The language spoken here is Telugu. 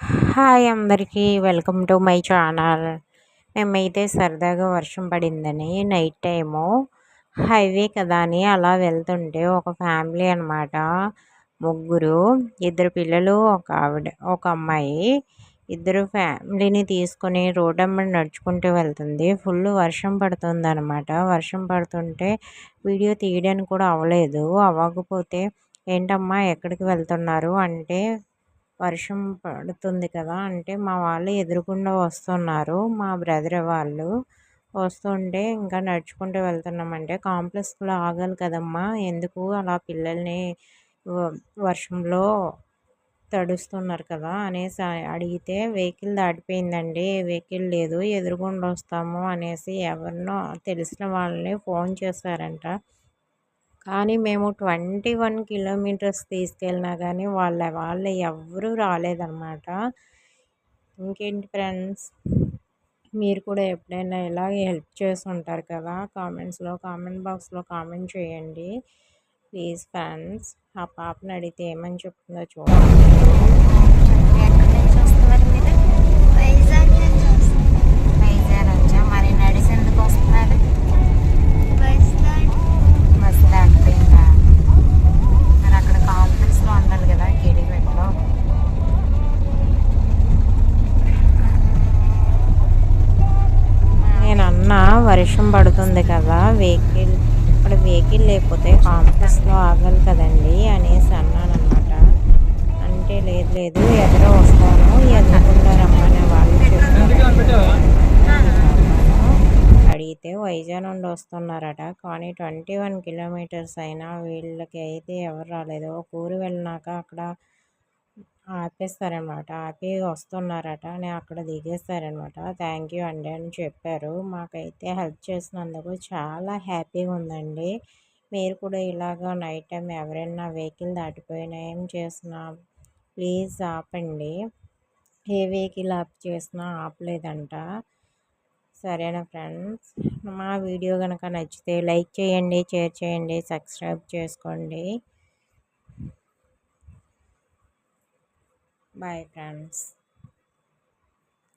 హాయ్ అందరికీ వెల్కమ్ టు మై ఛానల్. మేమైతే సరదాగా వర్షం పడిందని నైట్ టైము. హైవే కదా అని అలా వెళ్తుంటే ఒక ఫ్యామిలీ అనమాట ముగ్గురు ఇద్దరు పిల్లలు ఒక ఆవిడ ఒక అమ్మాయి. ఇద్దరు ఫ్యామిలీని తీసుకొని రోడ్ నడుచుకుంటూ వెళ్తుంది. ఫుల్ వర్షం పడుతుంది అనమాట వర్షం పడుతుంటే వీడియో తీయడానికి కూడా అవ్వలేదు. అవ్వకపోతే ఏంటమ్మా ఎక్కడికి వెళ్తున్నారు? అంటే వర్షం పడుతుంది కదా! అంటే మా వాళ్ళు ఎదురుకుండా వస్తున్నారు. మా బ్రదర్ వాళ్ళు వస్తుంటే ఇంకా నడుచుకుంటూ వెళ్తున్నామంటే కాంప్లెక్స్లో ఆగాలి కదమ్మా! ఎందుకు అలా పిల్లల్ని వర్షంలో తడుస్తున్నారు కదా! అనేసి అడిగితే వెహికల్ దాటిపోయిందండి. వెహికల్ లేదు ఎదురుగుండా వస్తాము అనేసి ఎవరినో తెలిసిన వాళ్ళని ఫోన్ చేశారంట. కానీ మేము ట్వంటీ వన్ కిలోమీటర్స్ తీసుకెళ్ళినా కానీ వాళ్ళ వాళ్ళు ఎవరు రాలేదన్నమాట ఇంకేంటి ఫ్రెండ్స్? మీరు కూడా ఎప్పుడైనా ఇలాగే హెల్ప్ చేసి ఉంటారు కదా కామెంట్స్లో కామెంట్ బాక్స్లో కామెంట్ చేయండి. ప్లీజ్ ఫ్రెండ్స్ ఆ పాపని అడిగితే ఏమని చెప్తుందో చూడండి. వర్షం పడుతుంది కదా వెహికల్ ఇక్కడ వెహికల్ లేకపోతే కాంప్లెక్స్లో ఆగాలి కదండి అనేసి అన్నాను అనమాట అంటే లేదు లేదు ఎదురో వస్తాను ఎదురుకుండా వాళ్ళు అడిగితే వైజాగ్ నుండి వస్తున్నారట. కానీ ట్వంటీ వన్ కిలోమీటర్స్ అయినా వీళ్ళకి అయితే ఎవరు రాలేదు. ఒక ఊరు వెళ్ళినాక అక్కడ ఆపేస్తారనమాట. ఆపి వస్తున్నారట. నేను అక్కడ దిగేస్తారనమాట థ్యాంక్ యూ అండి అని చెప్పారు. మాకైతే హెల్ప్ చేసినందుకు చాలా హ్యాపీగా ఉందండి. మీరు కూడా ఇలాగ నైట్ టైం ఎవరైనా వెహికల్ దాటిపోయినా ఏం చేసినా ప్లీజ్ ఆపండి. ఏ వెహికల్ ఆప్ చేసినా ఆపలేదంట. సరేనా ఫ్రెండ్స్? మా వీడియో కనుక నచ్చితే లైక్ చేయండి షేర్ చేయండి సబ్స్క్రైబ్ చేసుకోండి. Bye friends.